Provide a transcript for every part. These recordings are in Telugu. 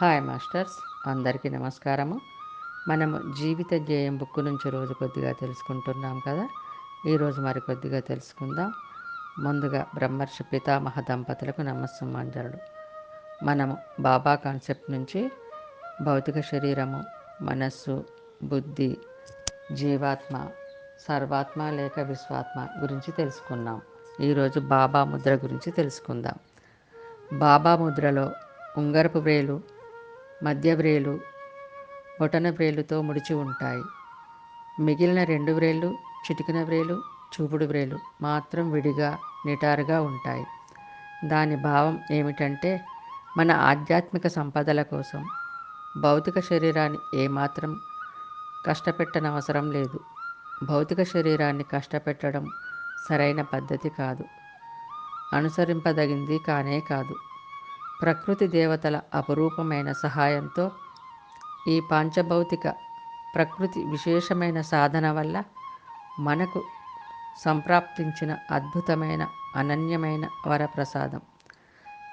హాయ్ మాస్టర్స్ అందరికీ నమస్కారము. మనము జీవిత ధ్యేయం బుక్ నుంచి రోజు కొద్దిగా తెలుసుకుంటున్నాం కదా? ఈరోజు మరి కొద్దిగా తెలుసుకుందాం. ముందుగా బ్రహ్మర్షి పితామహ దంపతులకు నమస్సమాంజలుడు మనము బాబా కాన్సెప్ట్ నుంచి భౌతిక శరీరము మనస్సు బుద్ధి జీవాత్మ సర్వాత్మ లేక విశ్వాత్మ గురించి తెలుసుకున్నాం. ఈరోజు బాబా ముద్ర గురించి తెలుసుకుందాం. బాబా ముద్రలో ఉంగరపు వేలు మధ్య బ్రేలు బొటన బ్రేలుతో ముడిచి ఉంటాయి. మిగిలిన రెండు బ్రేలు చిటికిన బ్రేలు చూపుడు బ్రేలు మాత్రం విడిగా నిటారుగా ఉంటాయి. దాని భావం ఏమిటంటే మన ఆధ్యాత్మిక సంపదల కోసం భౌతిక శరీరాన్ని ఏమాత్రం కష్టపెట్టనవసరం లేదు. భౌతిక శరీరాన్ని కష్టపెట్టడం సరైన పద్ధతి కాదు. అనుసరింపదగింది కానే కాదు. ప్రకృతి దేవతల అపురూపమైన సహాయంతో ఈ పాంచభౌతిక ప్రకృతి విశేషమైన సాధన వల్ల మనకు సంప్రాప్తించిన అద్భుతమైన అనన్యమైన వరప్రసాదం.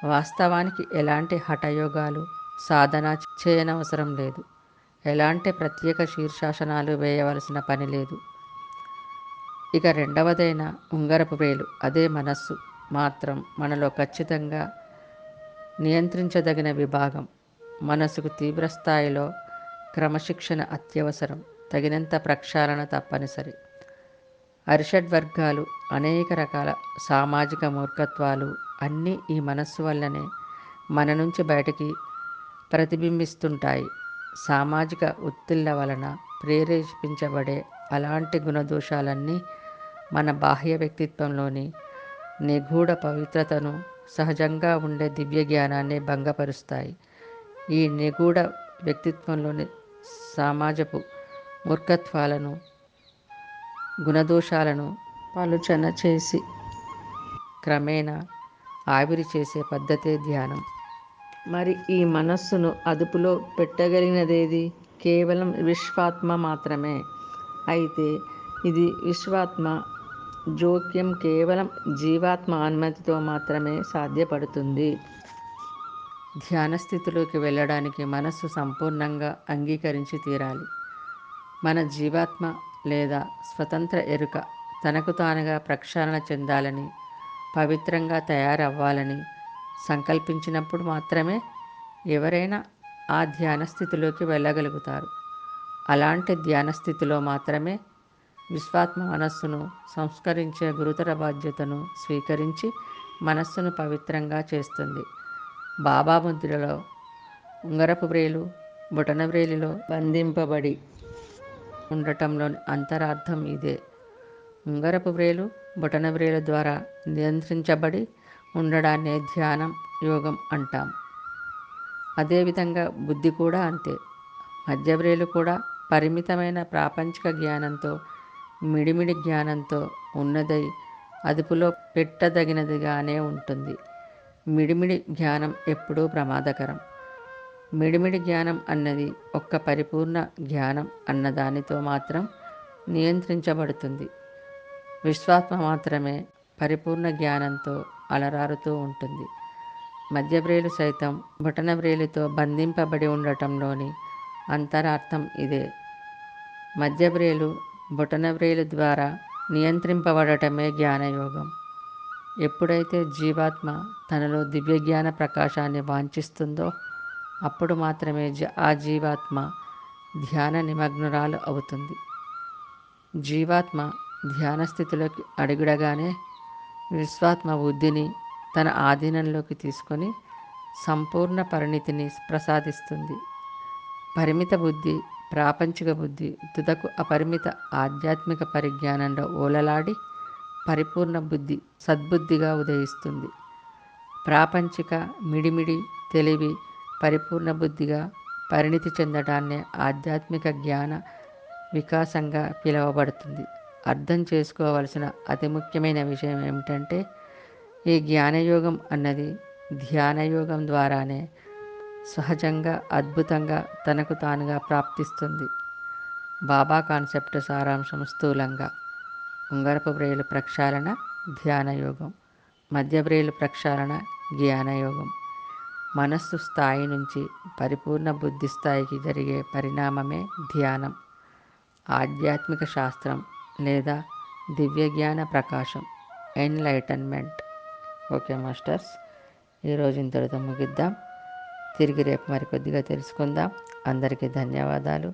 వాస్తవానికి ఎలాంటి హఠయోగాలు సాధన చేయనవసరం లేదు. ఎలాంటి ప్రత్యేక శీర్షాసనాలు వేయవలసిన పని లేదు. ఇక రెండవదైన ఉంగరపు వేలు అదే మనస్సు మాత్రం మనలో ఖచ్చితంగా నియంత్రించదగిన విభాగం. మనసుకు తీవ్రస్థాయిలో క్రమశిక్షణ అత్యవసరం. తగినంత ప్రక్షాళన తప్పనిసరి. అరిషడ్ వర్గాలు అనేక రకాల సామాజిక మూర్ఖత్వాలు అన్నీ ఈ మనస్సు వల్లనే మన నుంచి బయటికి ప్రతిబింబిస్తుంటాయి. సామాజిక ఒత్తిళ్ళ వలన ప్రేరేపించబడే అలాంటి గుణదోషాలన్నీ మన బాహ్య వ్యక్తిత్వంలోని నిగూఢ పవిత్రతను సహజంగా ఉండే దివ్య జ్ఞానాన్ని భంగపరుస్తాయి. ఈ నిగూఢ వ్యక్తిత్వంలోని సమాజపు మూర్ఖత్వాలను గుణదోషాలను పలుచన చేసి క్రమేణా ఆవిరి చేసే పద్ధతే ధ్యానం. మరి ఈ మనస్సును అదుపులో పెట్టగలిగినదేది? కేవలం విశ్వాత్మ మాత్రమే. అయితే ఇది విశ్వాత్మ జోక్యం కేవలం జీవాత్మ అనుమతితో మాత్రమే సాధ్యపడుతుంది. ధ్యాన స్థితిలోకి వెళ్ళడానికి మనస్సు సంపూర్ణంగా అంగీకరించి తీరాలి. మన జీవాత్మ లేదా స్వతంత్ర ఎరుక తనకు తానుగా ప్రక్షాళన చెందాలని పవిత్రంగా తయారవ్వాలని సంకల్పించినప్పుడు మాత్రమే ఎవరైనా ఆ ధ్యాన స్థితిలోకి వెళ్ళగలుగుతారు. అలాంటి ధ్యాన స్థితిలో మాత్రమే విశ్వాత్మ మనస్సును సంస్కరించే గురుతర బాధ్యతను స్వీకరించి మనస్సును పవిత్రంగా చేస్తుంది. బాబా ముద్రలో ఉంగరపు వ్రేలు బుటన వ్రేలిలో బంధింపబడి ఉండటంలోని అంతరార్థం ఇదే. ఉంగరపు వ్రేలు బుటన వ్రేలు ద్వారా నియంత్రించబడి ఉండడాన్నే ధ్యానం యోగం అంటాం. అదేవిధంగా బుద్ధి కూడా అంతే. మధ్యవ్రేలు కూడా పరిమితమైన ప్రాపంచిక జ్ఞానంతో మిడిమిడి జ్ఞానంతో ఉన్నదై అదుపులో పెట్టదగినదిగానే ఉంటుంది. మిడిమిడి జ్ఞానం ఎప్పుడూ ప్రమాదకరం. మిడిమిడి జ్ఞానం అన్నది ఒక్క పరిపూర్ణ జ్ఞానం అన్నదానితో మాత్రం నియంత్రించబడుతుంది. విశ్వాత్మ మాత్రమే పరిపూర్ణ జ్ఞానంతో అలరారుతూ ఉంటుంది. మధ్యబ్రేలు సైతం బుటన బ్రేలుతో బంధింపబడి ఉండటంలోని అంతరార్థం ఇదే. మధ్యబ్రేలు బొటనవ్రేలు ద్వారా నియంత్రింపబడటమే జ్ఞానయోగం. ఎప్పుడైతే జీవాత్మ తనలో దివ్య జ్ఞాన ప్రకాశాన్ని వాంఛిస్తుందో అప్పుడు మాత్రమే ఆ జీవాత్మ ధ్యాన నిమగ్నురాలు అవుతుంది. జీవాత్మ ధ్యాన స్థితిలోకి అడుగుడగానే విశ్వాత్మ బుద్ధిని తన ఆధీనంలోకి తీసుకొని సంపూర్ణ పరిణితిని ప్రసాదిస్తుంది. పరిమిత బుద్ధి ప్రాపంచిక బుద్ధి తుదకు అపరిమిత ఆధ్యాత్మిక పరిజ్ఞానంలో ఓలలాడి పరిపూర్ణ బుద్ధి సద్బుద్ధిగా ఉదయిస్తుంది. ప్రాపంచిక మిడిమిడి తెలివి పరిపూర్ణ బుద్ధిగా పరిణితి చెందడాన్నే ఆధ్యాత్మిక జ్ఞాన వికాసంగా పిలువబడుతుంది. అర్థం చేసుకోవలసిన అతి ముఖ్యమైన విషయం ఏమిటంటే ఈ జ్ఞానయోగం అన్నది ధ్యానయోగం ద్వారానే సహజంగా అద్భుతంగా తనకు తానుగా ప్రాప్తిస్తుంది. బాబా కాన్సెప్ట్ సారాంశం స్థూలంగా. ఉంగరపు బ్రేలు ప్రక్షాళన ధ్యానయోగం మధ్య బ్రేలు ప్రక్షాళన జ్ఞానయోగం మనస్సు స్థాయి నుంచి పరిపూర్ణ బుద్ధి స్థాయికి జరిగే పరిణామమే ధ్యానం. ఆధ్యాత్మిక శాస్త్రం లేదా దివ్య జ్ఞాన ప్రకాశం ఎన్లైటన్మెంట్. ఓకే మాస్టర్స్ ఈరోజు ఇంతటితో ముగిద్దాం. తిరిగి రేపు మరికొద్దిగా తెలుసుకుందాం. అందరికీ ధన్యవాదాలు.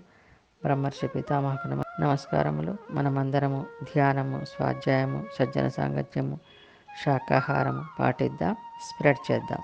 బ్రహ్మర్షి పితామహకు నమ నమస్కారములు. మనమందరము ధ్యానము స్వాధ్యాయము సజ్జన సాంగత్యము శాకాహారము పాటిద్దాం. స్ప్రెడ్ చేద్దాం.